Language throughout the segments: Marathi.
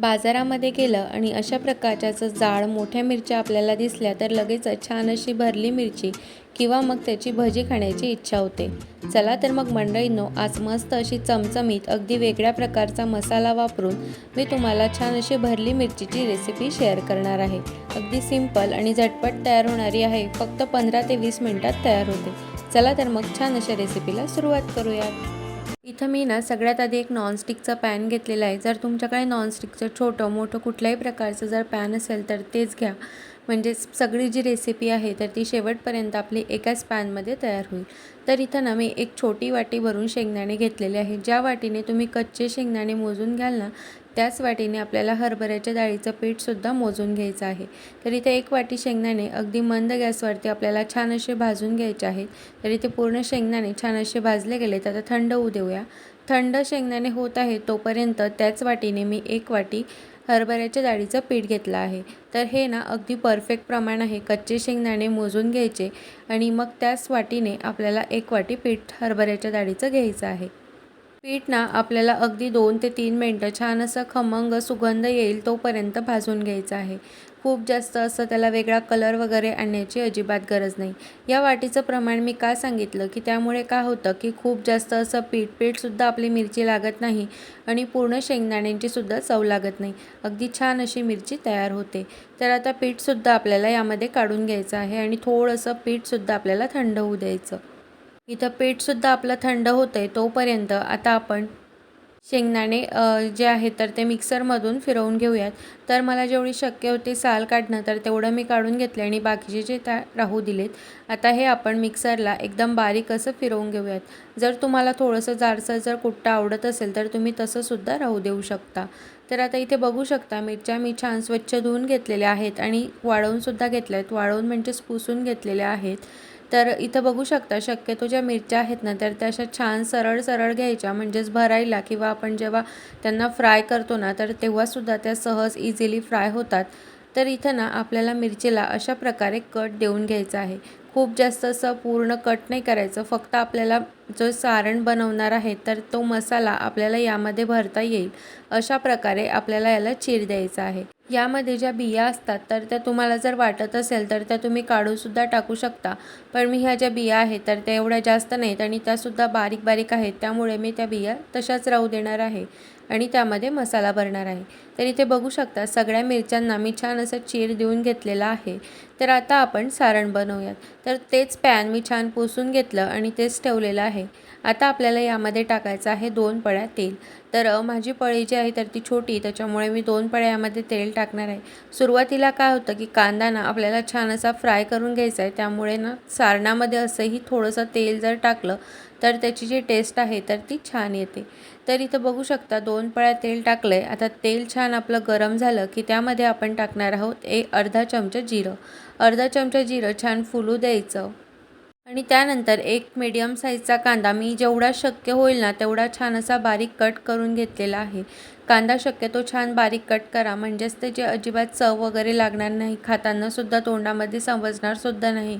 बाजारामध्ये गेलं आणि अशा प्रकारच्या जाड मोठ्या मिरच्या आपल्याला दिसल्या तर लगेचच छान अशी भरली मिरची किंवा मग त्याची भजी खाण्याची इच्छा होते. चला तर मग मंडळींनो आज मस्त अशी चमचमीत अगदी वेगळ्या प्रकारचा मसाला वापरून मी तुम्हाला छान अशी भरली मिरचीची रेसिपी शेअर करणार आहे. अगदी सिंपल आणि झटपट तयार होणारी आहे. फक्त पंधरा ते वीस मिनिटात तयार होते. चला तर मग छान अशा रेसिपीला सुरुवात करूयात. इथं मी ना सगळ्यात आधी एक नॉनस्टिकचा पॅन घेतलेला आहे. जर तुमच्याकडे नॉनस्टिकचं छोटं मोठं कुठल्याही प्रकारचं जर पॅन असेल तर तेच घ्या. म्हणजे सगळी जी रेसिपी आहे तर ती शेवटपर्यंत आपली एकाच पॅनमध्ये तयार होईल. तर इथं ना मी एक छोटी वाटी भरून शेंगदाणे घेतलेले आहे. ज्या वाटीने तुम्ही कच्चे शेंगदाणे मोजून घ्याल ना त्याच वाटीने आपल्याला हरभऱ्याच्या डाळीचं पीठसुद्धा मोजून घ्यायचं आहे. तर इथे एक वाटी शेंगदाणे अगदी मंद गॅसवरती आपल्याला छान असे भाजून घ्यायचे आहेत. तर इथे पूर्ण शेंगदाणे छान असे भाजले गेले तर आता थंड होऊ देऊया. थंड शेंगदाणे होत आहे तोपर्यंत त्याच वाटीने मी एक वाटी हरभऱ्याच्या डाळीचं पीठ घेतलं आहे. तर हे ना अगदी परफेक्ट प्रमाण आहे. कच्चे शेंगदाणे मोजून घ्यायचे आणि मग त्याच वाटीने आपल्याला एक वाटी पीठ हरभऱ्याच्या डाळीचं घ्यायचं आहे. पीठ ना आपल्याला अगदी दोन ते तीन मिनटं छान असं खमंग सुगंध येईल तोपर्यंत भाजून घ्यायचं आहे. खूप जास्त असं त्याला वेगळा कलर वगैरे आणण्याची अजिबात गरज नाही. या वाटीचं प्रमाण मी का सांगितलं? की त्यामुळे काय होतं? की खूप जास्त असं पीठ पीठसुद्धा आपली मिरची लागत नाही आणि पूर्ण शेंगदाण्यांची सुद्धा चव लागत नाही. अगदी छान अशी मिरची तयार होते. तर आता पीठसुद्धा आपल्याला यामध्ये काढून घ्यायचं आहे आणि थोडंसं पीठसुद्धा आपल्याला थंड होऊ द्यायचं. इथं पीठसुद्धा आपलं थंड होतं आहे तोपर्यंत आता आपण शेंगदाणे जे आहे तर ते मिक्सरमधून फिरवून घेऊयात. तर मला जेवढी शक्य होती साल काढणं तर तेवढं मी काढून घेतले आणि बाकीचे जे त्या राहू दिलेत आता हे आपण मिक्सरला एकदम बारीक असं फिरवून घेऊयात. जर तुम्हाला थोडंसं जाडसर जर कुट्टा आवडत असेल तर तुम्ही तसंसुद्धा राहू देऊ शकता. तर आता इथे बघू शकता मिरच्या मी छान स्वच्छ धुवून घेतलेल्या आहेत आणि वाळवूनसुद्धा घेतल्या आहेत वाळवून म्हणजेच पुसून घेतलेल्या आहेत. तर इथं बघू शकता शक्यतो ज्या मिरच्या आहेत ना तर त्या अशा छान सरळ सरळ घ्यायच्या म्हणजेच भरायला किंवा आपण जेव्हा त्यांना फ्राय करतो ना तर तेव्हासुद्धा त्या सहज इझिली फ्राय होतात. तर इथं ना आपल्याला मिरचीला अशा प्रकारे कट देऊन घ्यायचं आहे. खूप जास्त असं पूर्ण कट नाही करायचं फक्त आपल्याला जो सारण बनवणार आहे तर तो मसाला आपल्याला यामध्ये भरता येईल. अशा प्रकारे आपल्याला याला चीर द्यायचा आहे. यामध्ये ज्या बिया असतात तर त्या तुम्हाला जर वाटत असेल तर त्या तुम्ही काढूनसुद्धा टाकू शकता. पण मी ह्या ज्या बिया आहेत तर त्या एवढ्या जास्त नाहीत आणि त्यासुद्धा बारीक बारीक आहेत. त्यामुळे मी त्या बिया तशाच राहू देणार आहे. आणि त्यामध्ये मसाला भरणार आहे. तर इथे बघू शकता सगळ्या मिरच्यांना मी छान असं चीर देऊन घेतलेला आहे. तर आता आपण सारण बनवूयात. तर तेच पॅन मी छान पुसून घेतलं आणि तेच ठेवलेलं आहे. आता आपल्याला यामध्ये टाकायचं आहे दोन पळ्या तेल. तर माझी पळी जी आहे तर ती छोटी त्याच्यामुळे मी दोन पळ्या यामध्ये तेल टाकणार आहे. सुरुवातीला काय होतं की कांदा ना आपल्याला छान असा फ्राय करून घ्यायचा आहे. त्यामुळे ना सारणामध्ये असंही थोडंसं तेल जर टाकलं तर त्याची जी टेस्ट आहे तर ती छान येते. तर इथं बघू शकता दोन पळ्या तेल टाकलं आहे आता तेल छान आपलं गरम झालं की त्यामध्ये आपण टाकणार आहोत एक अर्धा चमचा जिरं. अर्धा चमचा जिरं छान फुलू द्यायचं. आणि त्यानंतर एक मीडियम साईजचा कांदा मी जेवढा शक्य होईल ना तेवढा छान असा बारीक कट करून घेतलेला आहे. कांदा शक्यतो छान बारीक कट करा म्हणजेच त्याची अजिबात चव वगैरे लागणार नाही खातानासुद्धा तोंडामध्ये समजणारसुद्धा नाही.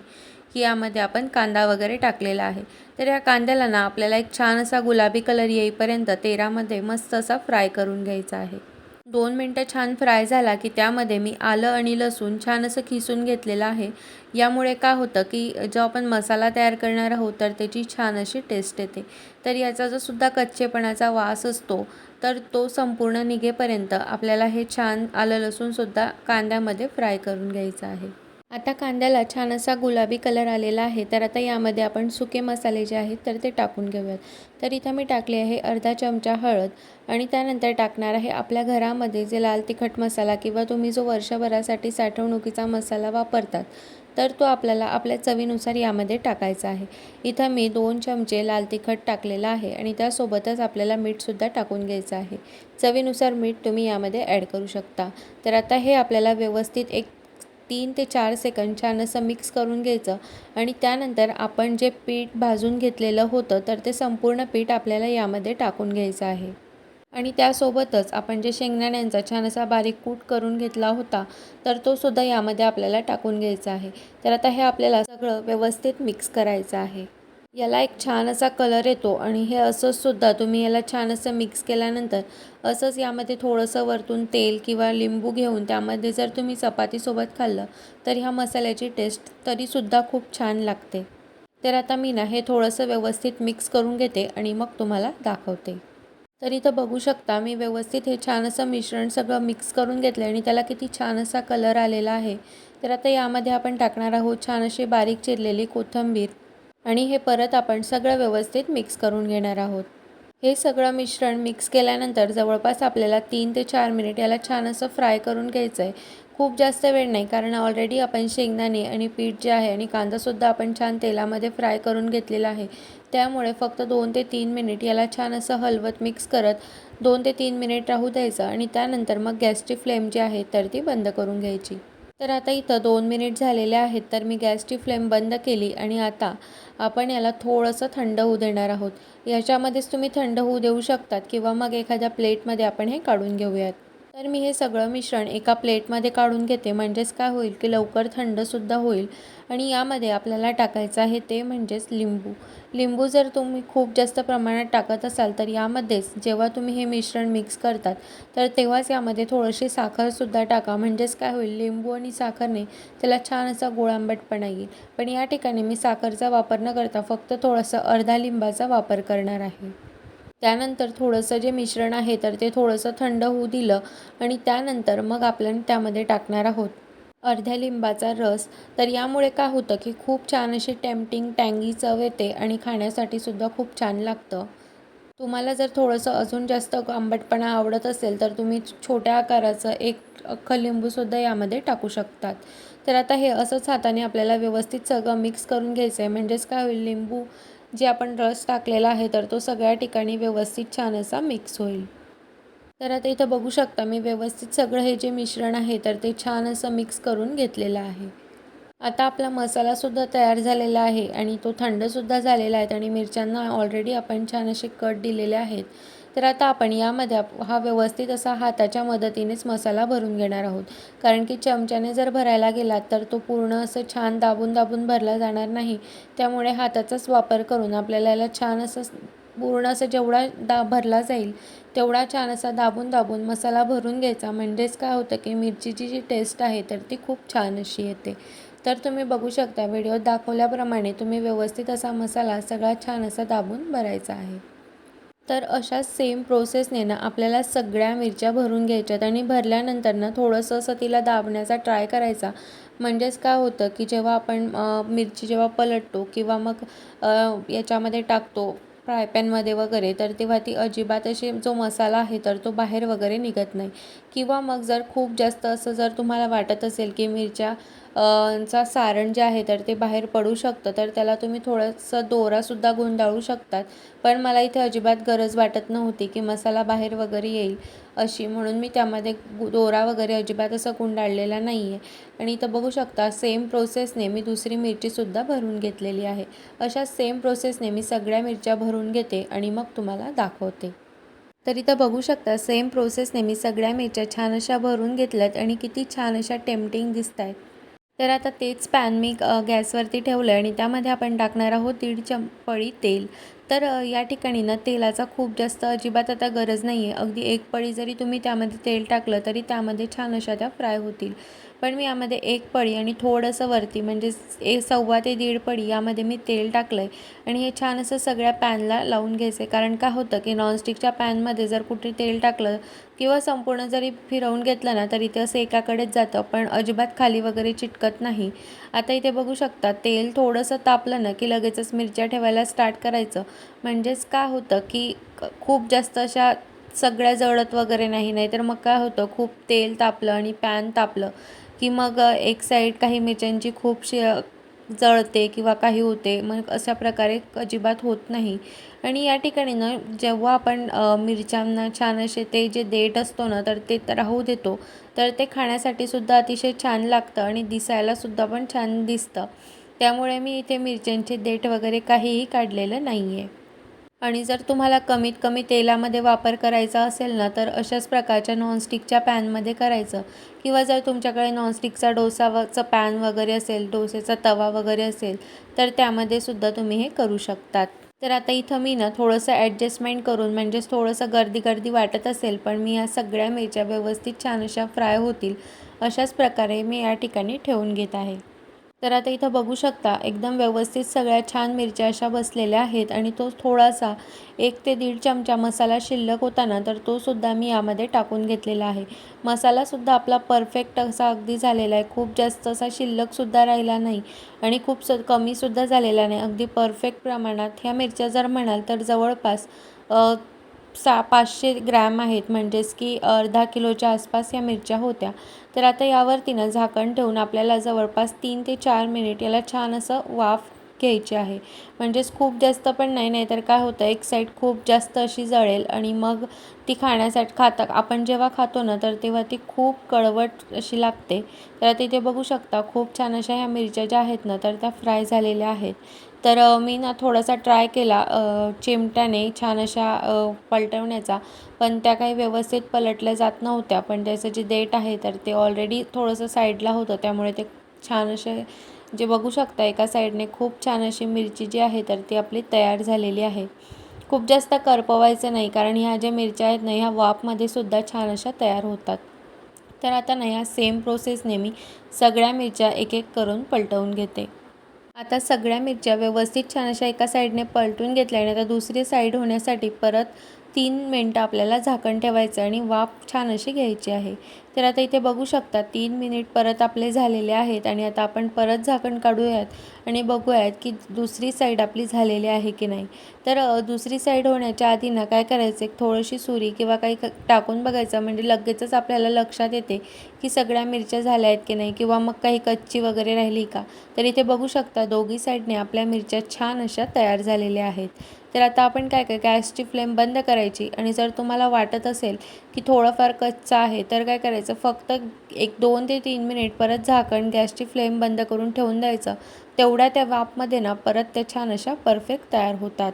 की यामध्ये आपण कांदा वगैरे टाकलेला आहे. तर या कांद्याला ना आपल्याला एक छान असा गुलाबी कलर येईपर्यंत तेरामध्ये मस्त असा फ्राय करून घ्यायचा आहे. दोन मिनटं छान फ्राय झाला की त्यामध्ये मी आलं आणि लसूण छान असं खिसून घेतलेलं आहे. यामुळे काय होतं की जो आपण मसाला तयार करणार आहोत तर त्याची छान अशी टेस्ट येते. तर याचा जो सुद्धा कच्चेपणाचा वास असतो तर तो संपूर्ण निघेपर्यंत आपल्याला हे छान आलं लसूणसुद्धा कांद्यामध्ये फ्राय करून घ्यायचं आहे. आता कांद्याला छान असा गुलाबी कलर आलेला आहे तर आता यामध्ये आपण सुके मसाले जे आहेत तर ते टाकून घेऊयात. तर इथं मी टाकले आहे अर्धा चमचा हळद आणि त्यानंतर टाकणार आहे आपल्या घरामध्ये जे लाल तिखट मसाला किंवा तुम्ही जो वर्षभरासाठी साठवणुकीचा मसाला वापरतात तर तो आपल्याला आपल्या चवीनुसार यामध्ये टाकायचा आहे. इथं मी दोन चमचे लाल तिखट टाकलेला आहे आणि त्यासोबतच आपल्याला मीठसुद्धा टाकून घ्यायचं आहे. चवीनुसार मीठ तुम्ही यामध्ये ॲड करू शकता. तर आता हे आपल्याला व्यवस्थित एक तीन ते चार सेकंद छान असं मिक्स करून घ्यायचं. आणि त्यानंतर आपण जे पीठ भाजून घेतलेलं होतं तर ते संपूर्ण पीठ आपल्याला यामध्ये टाकून घ्यायचं आहे. आणि त्यासोबतच आपण जे शेंगदाण्यांचा छान असा बारीक कूट करून घेतला होता तर तो सुद्धा यामध्ये आपल्याला टाकून घ्यायचा आहे. तर आता हे आपल्याला सगळं व्यवस्थित मिक्स करायचं आहे. याला एक छान असा कलर येतो आणि हे असंसुद्धा तुम्ही याला छान असं मिक्स केल्यानंतर असंच यामध्ये थोडंसं वरतून तेल किंवा लिंबू घेऊन त्यामध्ये जर तुम्ही चपातीसोबत खाल्लं तर ह्या मसाल्याची टेस्ट तरीसुद्धा खूप छान लागते. तर आता मी ना हे थोडंसं व्यवस्थित मिक्स करून घेते आणि मग तुम्हाला दाखवते. तर इथं बघू शकता मी व्यवस्थित हे छान असं मिश्रण सगळं मिक्स करून घेतलं आणि त्याला किती छान असा कलर आलेला आहे. तर आता यामध्ये आपण टाकणार आहोत छान अशी बारीक चिरलेली कोथिंबीर. आणि हे परत आपण सगळं व्यवस्थित मिक्स करून घेणार आहोत. हे सगळं मिश्रण मिक्स केल्यानंतर जवळपास आपल्याला तीन ते चार मिनिट याला छान असं फ्राय करून घ्यायचं आहे खूप जास्त वेळ नाही कारण ऑलरेडी आपण शेंगदाणे आणि पीठ जे आहे आणि कांदासुद्धा आपण छान तेलामध्ये फ्राय करून घेतलेला आहे. त्यामुळे फक्त दोन ते तीन मिनिट याला छान असं हलवत मिक्स करत दोन ते तीन मिनिट राहू द्यायचं आणि त्यानंतर मग गॅसची फ्लेम जी आहे तर ती बंद करून घ्यायची. तर आता इथं दोन मिनिट झालेले आहेत तर मी गॅसची फ्लेम बंद केली आणि आता आपण याला थोडंसं थंड होऊ देणार आहोत. याच्यामध्येच तुम्ही थंड होऊ देऊ शकतात किंवा मग एखाद्या प्लेटमध्ये आपण हे काढून घेऊयात. तर मी हे सगळं मिश्रण एका प्लेटमध्ये काढून घेते. म्हणजेच काय होईल की लवकर थंडसुद्धा होईल. आणि यामध्ये आपल्याला टाकायचं आहे ते म्हणजेच लिंबू. लिंबू जर तुम्ही खूप जास्त प्रमाणात टाकत असाल तर यामध्येच जेव्हा तुम्ही हे मिश्रण मिक्स करतात तर तेव्हाच यामध्ये थोडीशी साखरसुद्धा टाका. म्हणजेच काय होईल लिंबू आणि साखरने त्याला छान असा गोळांबटपणा येईल. पण या ठिकाणी मी साखरचा वापर न करता फक्त थोडंसं अर्धा लिंबाचा वापर करणार आहे. त्यानंतर थोडंसं जे मिश्रण आहे तर ते थोडंसं थंड होऊ दिलं आणि त्यानंतर मग आपण त्यामध्ये टाकणार आहोत. अर्ध्या लिंबाचा रस. तर यामुळे काय होतं की खूप छान अशी टेम्पटिंग टँगी चव येते आणि खाण्यासाठी सुद्धा खूप छान लागतं. तुम्हाला जर थोडंसं अजून जास्त आंबटपणा आवडत असेल तर तुम्ही छोट्या आकाराचं एक अख्खं लिंबूसुद्धा यामध्ये टाकू शकतात. तर आता हे असंच हाताने आपल्याला व्यवस्थित सगळं मिक्स करून घ्यायचं आहे म्हणजेच काय होईल लिंबू जे आपण रस टाकलेला आहे तर तो सगळ्या ठिकाणी व्यवस्थित छान असा मिक्स होईल. तर आता इथं बघू शकता मी व्यवस्थित सगळं हे जे मिश्रण आहे तर ते छान असं मिक्स करून घेतलेलं आहे. आता आपला मसालासुद्धा तयार झालेला आहे आणि तो थंडसुद्धा झालेला आहे आणि मिरच्यांना ऑलरेडी आपण छान असे कट दिलेले आहेत. तर आता आपण यामध्ये हा व्यवस्थित असा हाताच्या मदतीनेच मसाला भरून घेणार आहोत. कारण की चमच्याने जर भरायला गेलात तर तो पूर्ण असं छान दाबून दाबून भरला जाणार नाही. त्यामुळे हाताचाच वापर करून आपल्याला याला छान असं पूर्ण असं जेवढा दा भरला जाईल तेवढा छान असा दाबून दाबून मसाला भरून घ्यायचा. म्हणजेच काय होतं की मिरचीची जी टेस्ट आहे तर ती खूप छान अशी येते. तर तुम्ही बघू शकता व्हिडिओत दाखवल्याप्रमाणे तुम्ही व्यवस्थित असा मसाला सगळा छान असा दाबून भरायचा आहे. तर अशा सेम प्रोसेसने ना आपल्याला सगळ्या मिरच्या भरून घ्यायच्यात आणि भरल्यानंतर ना थोडंसं असं तिला दाबण्याचा ट्राय करायचा. म्हणजेच काय होतं की जेव्हा आपण मिरची जेव्हा पलटतो किंवा मग याच्यामध्ये टाकतो फ्राय पॅनमध्ये वगैरे तर तेव्हा ती अजिबात अशी जो मसाला आहे तर तो बाहेर वगैरे निघत नाही. किंवा मग जर खूप जास्त असं जर तुम्हाला वाटत असेल की मिरच्या चा सारण जे आहे तर ते बाहेर पडू शकतं तर त्याला तुम्ही थोडंसं दोरासुद्धा गुंडाळू शकतात. पण मला इथे अजिबात गरज वाटत नव्हती की मसाला बाहेर वगैरे येईल अशी म्हणून मी त्यामध्ये दोरा वगैरे अजिबात असं गुंडाळलेला नाही आहे आणि इथं बघू शकता सेम प्रोसेसने मी दुसरी मिरचीसुद्धा भरून घेतलेली आहे. अशा सेम प्रोसेसने मी सगळ्या मिरच्या भरून घेते आणि मग तुम्हाला दाखवते. तर इथं बघू शकता सेम प्रोसेसने मी सगळ्या मिरच्या छान अशा भरून घेतल्यात आणि किती छान अशा टेम्पटिंग दिसत आहेत तर आता तेच पॅन मी गॅसवरती ठेवलं आहे आणि त्यामध्ये आपण टाकणार आहोत दीड चमपळी तेल. तर या ठिकाणी ना तेलाचा खूप जास्त अजिबात आता गरज नाही आहे अगदी एक पळी जरी तुम्ही त्यामध्ये तेल टाकलं तरी त्यामध्ये छान अशा त्या फ्राय होतील. पण मी यामध्ये एक पळी आणि थोडंसं वरती म्हणजे एक सव्वा ते दीड पळी यामध्ये मी तेल टाकलं आहे आणि हे छान असं सगळ्या पॅनला लावून घ्यायचं आहे कारण का होतं की नॉनस्टिकच्या पॅनमध्ये जर कुठे तेल टाकलं किंवा संपूर्ण जरी फिरवून घेतलं ना तरी ते असं एकाकडेच जातं. पण अजिबात खाली वगैरे चिटकत नाही. आता इथे बघू शकता तेल थोडंसं तापलं ना की लगेचच मिरच्या ठेवायला स्टार्ट करायचं. म्हणजेच का होतं की खूप जास्त अशा सगळ्या जळत वगैरे नाही नाही तर मग काय होतं खूप तेल तापलं आणि पॅन तापलं. की मग एक साईड काही मिरच्यांची खूपशी जळते किंवा काही होते मग अशा प्रकारे अजिबात होत नाही. आणि या ठिकाणी ना जेव्हा आपण मिरच्यांना छान असे ते जे देठ असतो ना तर ते राहू देतो. तर ते खाण्यासाठी सुद्धा अतिशय छान लागतं आणि दिसायलासुद्धा पण छान दिसतं. त्यामुळे मी इथे मिरच्यांचे देठ वगैरे काहीही काढलेलं नाही आहे आणि जर तुम्हाला कमीत कमी तेलामध्ये वापर करायचा असेल ना तर अशाच प्रकारच्या नॉनस्टिकच्या पॅनमध्ये करायचं. किंवा जर तुमच्याकडे नॉनस्टिकचा डोसा वचं पॅन वगैरे असेल डोसेचा तवा वगैरे असेल तर त्यामध्ये सुद्धा तुम्ही हे करू शकतात. तर आता इथं मी ना थोडंसं ॲडजस्टमेंट करून म्हणजेच थोडंसं गर्दी गर्दी वाटत असेल पण मी या सगळ्या मिरच्या व्यवस्थित छान अशा फ्राय होतील अशाच प्रकारे मी या ठिकाणी ठेवून घेत आहे. तर आता इथं बघू शकता एकदम व्यवस्थित सगळ्या छान मिरच्या अशा बसलेल्या आहेत आणि तो थोडासा एक ते दीड चमचा मसाला शिल्लक होता ना तर तो सुद्धा मी यामध्ये टाकून घेतलेला आहे. मसालासुद्धा आपला परफेक्ट असा अगदी झालेला आहे. खूप जास्त असा शिल्लकसुद्धा राहिला नाही आणि खूप स कमीसुद्धा झालेला नाही. अगदी परफेक्ट प्रमाणात ह्या मिरच्या जर म्हणाल तर जवळपास सा पाचशे ग्रॅम आहेत. म्हणजेच की अर्धा किलोच्या आसपास या मिरच्या होत्या. तर आता यावर तिनं झाकण ठेवून आपल्याला जवळपास तीन ते चार मिनिट याला छान असं वाफ घ्यायची आहे. म्हणजेच खूप जास्त पण नाही नाही तर काय होतं एक साईड खूप जास्त अशी जळेल आणि मग ती खाण्यासाठी खाता आपण जेव्हा खातो ना तर तेव्हा ती खूप कळवट अशी लागते. तर आता इथे बघू शकता खूप छान अशा ह्या मिरच्या ज्या आहेत ना तर त्या फ्राय झालेल्या आहेत. तर मी ना थोडासा ट्राय केला चिमट्याने छान अशा पलटवण्याचा पण त्या काही व्यवस्थित पलटल्या जात नव्हत्या. पण त्याचं जे देठ आहे तर ते ऑलरेडी थोडंसं साईडला होतं त्यामुळे ते छान असे जे बघू शकता एका साईडने खूप छान अशी मिरची जी आहे तर ती आपली तयार झालेली आहे. खूप जास्त करपवायचं नाही कारण ह्या ज्या मिरच्या आहेत ना ह्या वाफमध्ये सुद्धा छान अशा तयार होतात. तर आता ना ह्या सेम प्रोसेसने मी सगळ्या मिरच्या एक एक करून पलटवून घेते. आता सगळ्या मिरच्या व्यवस्थित छान अशा एका साईडने पलटून घेतल्याने आता दुसरी साईड होण्यासाठी परत तीन मिनटं आपल्याला झाकण ठेवायचं आणि वाफ छान अशी घ्यायची आहे. तर आता इथे बघू शकता तीन मिनिट परत आपले झालेले आहेत आणि आता आपण परत झाकण काढूयात आणि बघूयात की दुसरी साईड आपली झालेली आहे की नाही. तर दुसरी साईड होण्याच्या आधी ना काय करायचं? एक थोडीशी सुरी किंवा काही टाकून बघायचं. म्हणजे लगेचच आपल्याला लक्षात येते की सगळ्या मिरच्या झाल्या आहेत की नाही किंवा मग काही कच्ची वगैरे राहिली का? तर इथे बघू शकता दोघी साईडने आपल्या मिरच्या छान अशा तयार झालेल्या आहेत. तर आता आपण काय काय गॅसची फ्लेम बंद करायची आणि जर तुम्हाला वाटत असेल की थोडंफार कच्चा आहे तर काय करायचं? फक्त एक दोन ते तीन मिनिट परत झाकण गॅसची फ्लेम बंद करून ठेवून द्यायचं. तेवढ्या त्या वाफमध्ये ना परत त्या छान अशा परफेक्ट तयार होतात.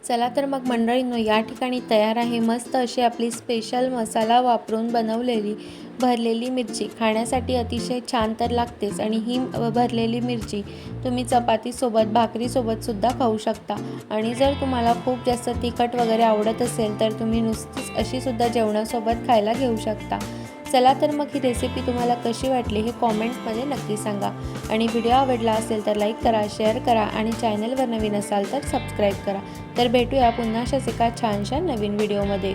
चला तर मग मंडळींनो या ठिकाणी तयार आहे मस्त अशी आपली स्पेशल मसाला वापरून बनवलेली भरलेली मिरची. खाण्यासाठी अतिशय छान तर लागतेच आणि ही भरलेली मिरची तुम्ही चपातीसोबत भाकरीसोबतसुद्धा खाऊ शकता. आणि जर तुम्हाला खूप जास्त तिखट वगैरे आवडत असेल तर तुम्ही नुसतीच अशीसुद्धा जेवणासोबत खायला घेऊ शकता. चला तर मग ही रेसिपी तुम्हाला कशी वाटली हे कॉमेंटमध्ये नक्की सांगा. आणि व्हिडिओ आवडला असेल तर लाईक करा शेअर करा आणि चॅनलवर नवीन असाल तर सबस्क्राईब करा. तर भेटूया पुन्हा अशाच एका छानशा नवीन व्हिडिओमध्ये